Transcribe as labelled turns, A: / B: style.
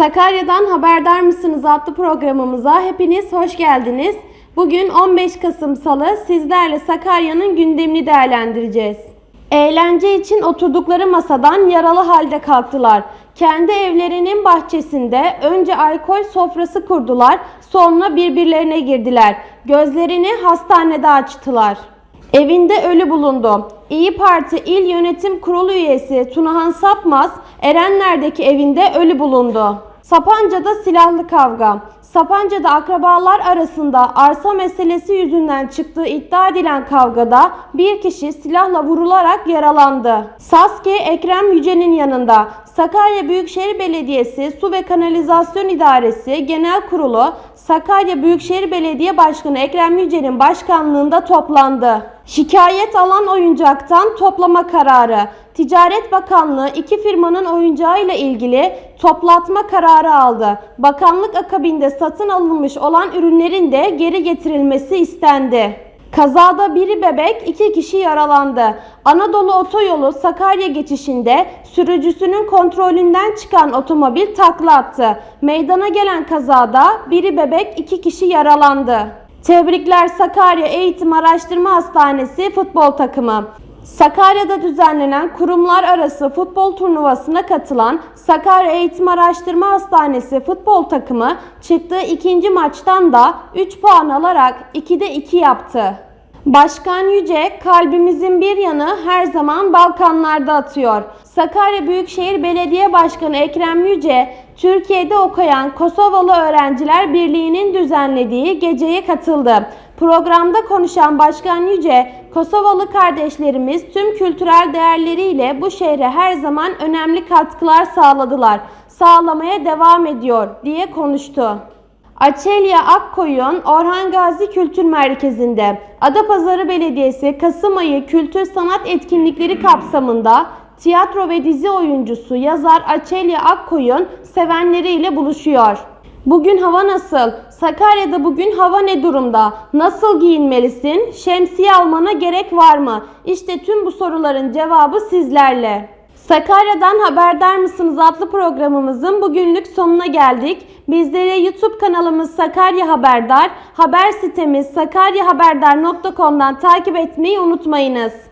A: Sakarya'dan Haberdar mısınız adlı programımıza hepiniz hoş geldiniz. Bugün 15 Kasım Salı sizlerle Sakarya'nın gündemini değerlendireceğiz. Eğlence için oturdukları masadan yaralı halde kalktılar. Kendi evlerinin bahçesinde önce alkol sofrası kurdular, sonra birbirlerine girdiler. Gözlerini hastanede açtılar. Evinde ölü bulundu. İyi Parti İl Yönetim Kurulu üyesi Tunahan Sapmaz, Erenler'deki evinde ölü bulundu. Sapanca'da silahlı kavga. Sapanca'da akrabalar arasında arsa meselesi yüzünden çıktığı iddia edilen kavgada bir kişi silahla vurularak yaralandı. Saski Ekrem Yüce'nin yanında Sakarya Büyükşehir Belediyesi Su ve Kanalizasyon İdaresi Genel Kurulu Sakarya Büyükşehir Belediye Başkanı Ekrem Yüce'nin başkanlığında toplandı. Şikayet alan oyuncaktan toplama kararı. Ticaret Bakanlığı iki firmanın oyuncağıyla ilgili toplatma kararı aldı. Bakanlık akabinde satın alınmış olan ürünlerin de geri getirilmesi istendi. Kazada biri bebek, iki kişi yaralandı. Anadolu Otoyolu Sakarya geçişinde sürücüsünün kontrolünden çıkan otomobil takla attı. Meydana gelen kazada biri bebek, iki kişi yaralandı. Tebrikler Sakarya Eğitim Araştırma Hastanesi futbol takımı. Sakarya'da düzenlenen kurumlar arası futbol turnuvasına katılan Sakarya Eğitim Araştırma Hastanesi futbol takımı çıktığı ikinci maçtan da 3 puan alarak 2'de 2 yaptı. Başkan Yüce, kalbimizin bir yanı her zaman Balkanlarda atıyor. Sakarya Büyükşehir Belediye Başkanı Ekrem Yüce, Türkiye'de okuyan Kosovalı Öğrenciler Birliği'nin düzenlediği geceye katıldı. Programda konuşan Başkan Yüce, Kosovalı kardeşlerimiz tüm kültürel değerleriyle bu şehre her zaman önemli katkılar sağladılar. Sağlamaya devam ediyor diye konuştu. Açelya Akkoyun Orhan Gazi Kültür Merkezi'nde Adapazarı Belediyesi Kasım ayı kültür sanat etkinlikleri kapsamında tiyatro ve dizi oyuncusu yazar Açelya Akkoyun sevenleriyle buluşuyor. Bugün hava nasıl? Sakarya'da bugün hava ne durumda? Nasıl giyinmelisin? Şemsiye almana gerek var mı? İşte tüm bu soruların cevabı sizlerle. Sakarya'dan haberdar mısınız adlı programımızın bugünlük sonuna geldik. Bizleri YouTube kanalımız Sakarya Haberdar, haber sitemiz sakaryahaberdar.com'dan takip etmeyi unutmayınız.